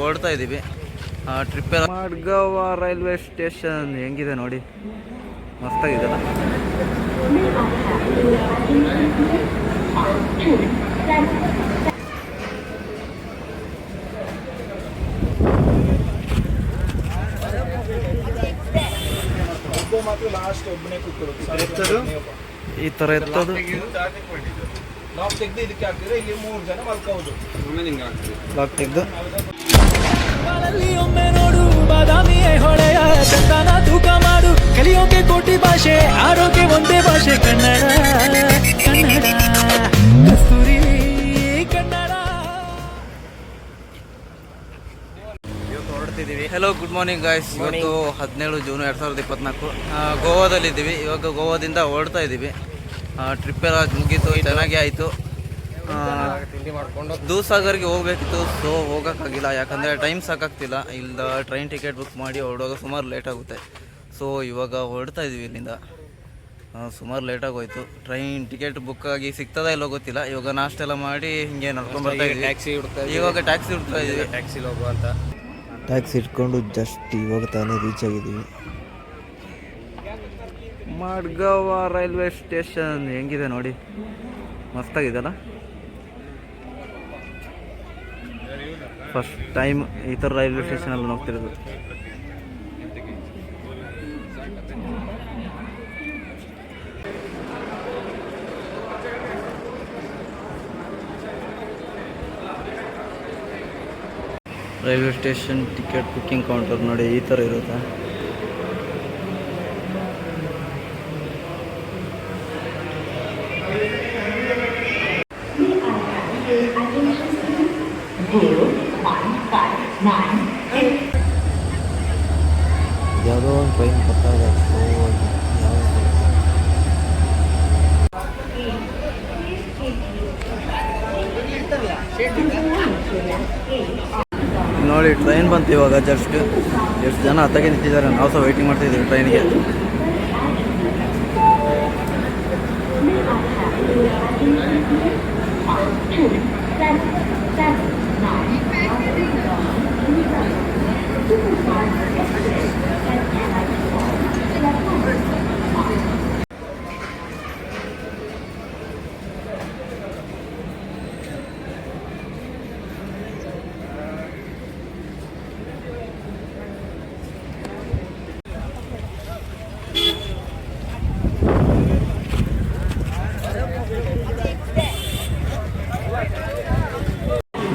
ಹೊರಡ್ತಾ ಇದ್ದೀವಿ trip ಮಾಡ್ಗಾವ railway station ಹೆಂಗಿದೆ ನೋಡಿ. ಮಸ್ತಾಗಿದೆಲ್ಲ. ಈ ತರ ಎತ್ತದು. ಲಾಕ್ ತೆಗ್ದು. ಬಾಳಲ್ಲಿ ಒಮ್ಮೆ ನೋಡು ಬಾದಾಮಿಯೇ ಹೊಳೆಯ ಚಂದನ ತೂಕ ಮಾಡು. ಕಲಿಯೋಕೆ ಕೋಟಿ ಭಾಷೆ ಆರೋಗ್ಯ ಒಂದೇ ಭಾಷೆ ಕನ್ನಡ ಕನ್ನಡ. ಕಸ್ತೂರಿ ಕನ್ನಡ. ಹೊರಡ್ತಿದ್ದೀವಿ ಹಲೋ ಗುಡ್ ಮಾರ್ನಿಂಗ್ ಗಾಯ್ಸ್ ಇವತ್ತು ಹದಿನೇಳು ಜೂನ್ ಎರಡು ಸಾವಿರದ ಇಪ್ಪತ್ನಾಲ್ಕು. ಗೋವಾದಲ್ಲಿದ್ದೀವಿ. ಇವಾಗ ಗೋವಾದಿಂದ ಹೊರಡ್ತಾ ಇದ್ದೀವಿ ಟ್ರಿಪ್ ಎಲ್ಲ ಮುಗೀತು ಚೆನ್ನಾಗಿ ಆಯಿತು. ದೂಸಾಗರ್ಗೆ ಹೋಗ್ಬೇಕಿತ್ತು ಸೊ ಹೋಗೋಕ್ಕಾಗಿಲ್ಲ. ಯಾಕಂದರೆ ಟೈಮ್ ಸಾಕಾಗ್ತಿಲ್ಲ. ಇಲ್ದ ಟ್ರೈನ್ ಟಿಕೆಟ್ ಬುಕ್ ಮಾಡಿ ಹೊರಡುವಾಗ ಸುಮಾರು ಲೇಟ್ ಆಗುತ್ತೆ. ಸೊ ಇವಾಗ ಹೊರಡ್ತಾ ಇದ್ದೀವಿ ಇಲ್ಲಿಂದ. ಸುಮಾರು ಲೇಟಾಗಿ ಆಗೋಯ್ತು. ಟ್ರೈನ್ ಟಿಕೆಟ್ ಬುಕ್ ಆಗಿ ಸಿಗ್ತದ ಇಲ್ಲ ಗೊತ್ತಿಲ್ಲ. ಇವಾಗ ನಾಷ್ಟ ಎಲ್ಲ ಮಾಡಿ ಹಿಂಗೆ ನಡ್ಕೊಂಡು ಬರ್ತಾ ಇದ್ದೀವಿ ಟ್ಯಾಕ್ಸಿ ಹುಡ್ತಾ ಇವಾಗ ಟ್ಯಾಕ್ಸಿ ಹುಡ್ತಾ ಇದ್ದೀವಿ ಟ್ಯಾಕ್ಸಿಲಿ ಹೋಗುವಂತ ಟ್ಯಾಕ್ಸಿ ಇಟ್ಕೊಂಡು ಜಸ್ಟ್ ಇವಾಗ ತಾನೇ ರೀಚ್ ಆಗಿದ್ದೀವಿ. ಮಾಡ್ಗಾವ ರೈಲ್ವೆ ಸ್ಟೇಷನ್ ಹೆಂಗಿದೆ ನೋಡಿ? ಮಸ್ತಾಗಿದೆಲ್ಲ ಫಸ್ಟ್ ಟೈಮ್ ಈ ಥರ ರೈಲ್ವೆ ಸ್ಟೇಷನಲ್ಲಿ ನೋಡ್ತಿರೋದು. Railway station ticket booking counter ನೋಡಿ ಈ ಥರ ಇರುತ್ತೆ ಯಾವುದೋ ಒಂದು ಟ್ರೈನ್ ಬರ್ತಾಯಿದೆ ನೋಡಿ ಟ್ರೈನ್ ಬಂತು ಇವಾಗ ಜಸ್ಟ್ ಎಷ್ಟು ಜನ ಹತ್ತಾಗೆ ನಿಂತಿದ್ದಾರೆ. ನಾವು ಸಹ ವೆಯ್ಟಿಂಗ್ ಮಾಡ್ತಾ ಇದ್ದೀವಿ ಟ್ರೈನ್ಗೆ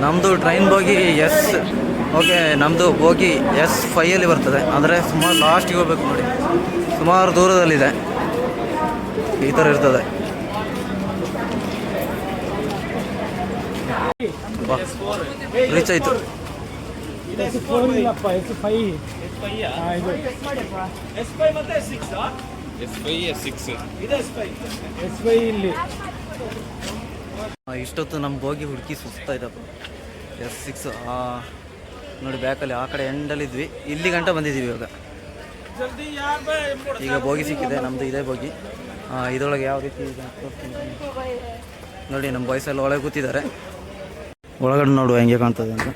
ನಮ್ಮದು ಟ್ರೈನ್ ಬೋಗಿ ಎಸ್ ಓಕೆ ನಮ್ಮದು ಬೋಗಿ ಎಸ್ ಫೈಯಲ್ಲಿ ಬರ್ತದೆ. ಅಂದರೆ ಸುಮಾರು ಲಾಸ್ಟಿಗೆ ಹೋಗ್ಬೇಕು ನೋಡಿ. ಸುಮಾರು ದೂರದಲ್ಲಿದೆ. ಈ ಥರ ಇರ್ತದೆ. ರೀಚ್ ಆಯಿತು. S five six S five six ಇದೆ ಎಸ್ ಫೈ ಇಷ್ಟೊತ್ತು ನಮ್ಮ ಬೋಗಿ ಹುಡುಕಿ ಸುಸ್ತಾಯ್ತಪ್ಪ ಎಸ್ ಸಿಕ್ಸ್ ನೋಡಿ ಬ್ಯಾಕಲ್ಲಿ ಆ ಕಡೆ ಎಂಡಲ್ಲಿದ್ವಿ ಇಲ್ಲಿ ಗಂಟ ಬಂದಿದ್ದೀವಿ ಇವಾಗ. ಈಗ ಬೋಗಿ ಸಿಕ್ಕಿದೆ ನಮ್ಮದು ಇದೇ ಬೋಗಿ. ಇದರೊಳಗೆ ಯಾವ ರೀತಿ ನೋಡಿ, ನಮ್ಮ ಬಾಯ್ಸ್ ಎಲ್ಲ ಒಳಗೆ ಕೂತಿದ್ದಾರೆ. ಒಳಗಡೆ ನೋಡುವ ಹೆಂಗೆ ಕಾಣ್ತದೆ ಅಂತ.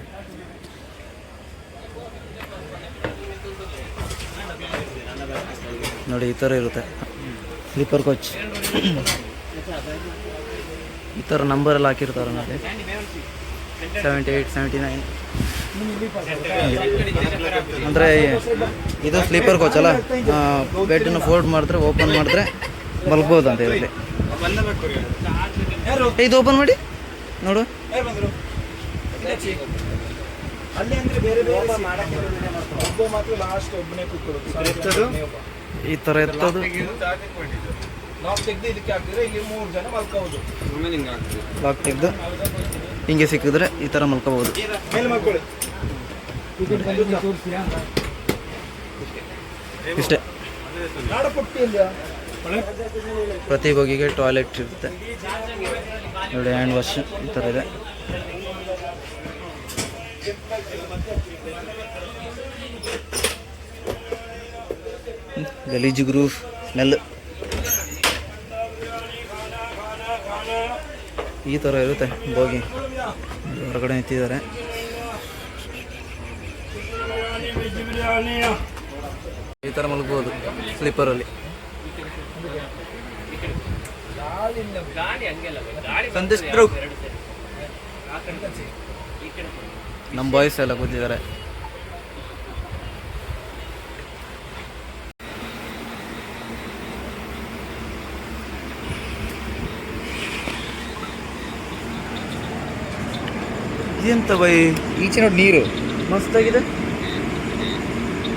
ನೋಡಿ, ಈ ಥರ ಇರುತ್ತೆ. ಸ್ಲೀಪರ್ ಕೋಚ್ ಈ ಥರ ನಂಬರ್ ಎಲ್ಲ ಹಾಕಿರ್ತಾರೆ ನೋಡಿ ಸೆವೆಂಟಿ ಏಯ್ಟ್ ಸೆವೆಂಟಿ ನೈನ್ ಅಂದರೆ ಇದು ಸ್ಲೀಪರ್ ಕೋಚ್ ಅಲ್ಲ? ಬೆಡ್ನ ಫೋಲ್ಡ್ ಮಾಡಿದ್ರೆ ಓಪನ್ ಮಾಡಿದ್ರೆ ಮಲ್ಬೋದು ಅಂತ ಹೇಳಿ. ಇದು ಓಪನ್ ಮಾಡಿ. ನೋಡು. ಈ ಥರ ಎತ್ತದು. ಲಾಕ್ ತೆಗ್ದು ಇದಕ್ಕೆ ಹಾಕಿದ್ರೆ ಇಲ್ಲಿ ಮೂರು ಜನ ಮಲ್ಕೋಬಹುದು ಲಾಕ್ ತೆಗೆದು ಹಿಂಗೆ ಸಿಕ್ಕಿದ್ರೆ ಈ ತರ ಮಲ್ಕೋಬಹುದು ಮೇಲೆ ಮಲ್ಕೊಳ್ಳಿ. ಇಷ್ಟೇ. ಪ್ರತಿ ಬಗೆಗೆ ಟಾಯ್ಲೆಟ್ ಇರುತ್ತೆ. ನೋಡಿ ಹ್ಯಾಂಡ್ ವಾಶ್ ಈ ಥರ ಇದೆ. ಗಲೀಜು ಗ್ರೂಫ್ ಸ್ಮೆಲ್. ಈ ಥರ ಇರುತ್ತೆ ಬೋಗಿ. ಹೊರಗಡೆ ನಿಂತಿದ್ದಾರೆ. ಈ ಥರ ಮಲಗ್ಬೋದು ಸ್ಲೀಪರಲ್ಲಿ. ಬ್ರೋ. ನಮ್ಮ ಬಾಯ್ಸ್ ಎಲ್ಲ ಕೂತಿದ್ದಾರೆ. ಎಂತ ಬೈ ಈಚೆ ನೋಡಿ ನೀರು. ಮಸ್ತಾಗಿದೆ.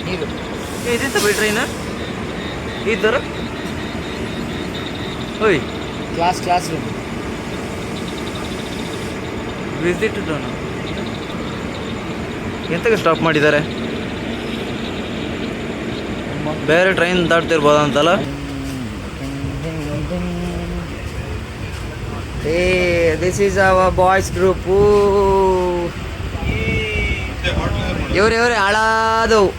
ನೀರು. ಇದೆಂತ ಬೈ ಟ್ರೈನ್ ಈ ಥರ ಓಯ್. ಕ್ಲಾಸ್ ಕ್ಲಾಸ್ ರೂಮ್ ವಿಸಿಟ್ ಡೋನ ಎಂತಕ್ಕೆ ಸ್ಟಾಪ್ ಮಾಡಿದ್ದಾರೆ? ಬೇರೆ ಟ್ರೈನ್ ದಾಟ್ತಿರ್ಬೋದ ಅಂತಲ್ಲ ಏ ದಿಸ್ ಈಸ್ boys ಇವ್ರು ಇವ್ರು ಇವ್ರೆ ಹಾಳಾದವು.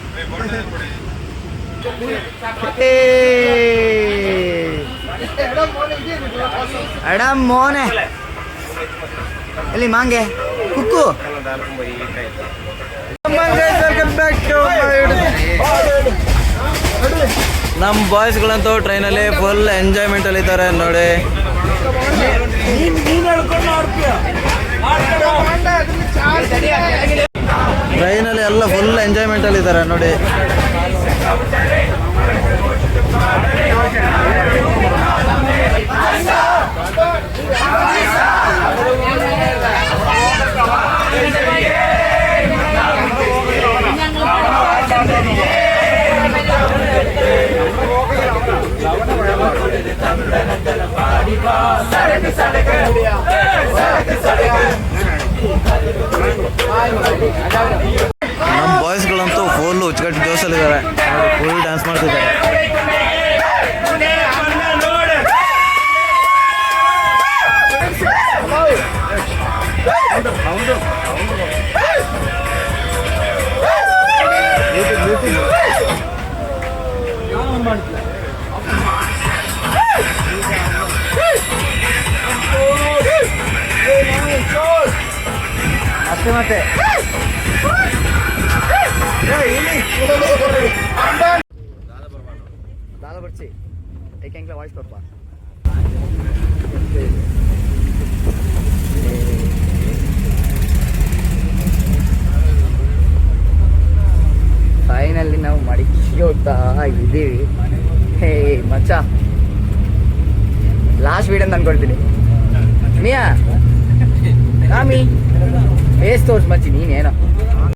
ಅಡಮ್ ಮೋನೆ. ಎಲ್ಲಿ ಮಾಂಗೆ? ಕುಕ್ಕು. ನಮ್ಮ ಬಾಯ್ಸ್ಗಳಂತೂ ಟ್ರೈನಲ್ಲಿ ಫುಲ್ ಎಂಜಾಯ್ಮೆಂಟಲ್ಲಿ ಇದ್ದಾರೆ ನೋಡಿ. ಟ್ರೈನಲ್ಲಿ ಎಲ್ಲ ಫುಲ್ ಎಂಜಾಯ್ಮೆಂಟ್ ಅಲ್ಲಿ ಇದ್ದಾರೆ ನೋಡಿ. ನಮ್ಮ ಅಷ್ಟೇ ಮತ್ತೆ. ದಾಲ ಬರ್ಚಿ. ವಾಯ್ಸ್ ನಾವು ಮಡಿಕೆ ಹೋಗ್ತಾ ಇದ್ದೀವಿ. ಹೇ, ಮಚ್ಚ. ಲಾಸ್ಟ್ ಅಂತ ಅನ್ಕೊಳ್ತೀನಿ ಮಿಯಾ? ರಾಮಿ ಫೇಸ್ ತೋರ್ಸ್ ಮಚ್ಚಿ ನೀನೇನೋ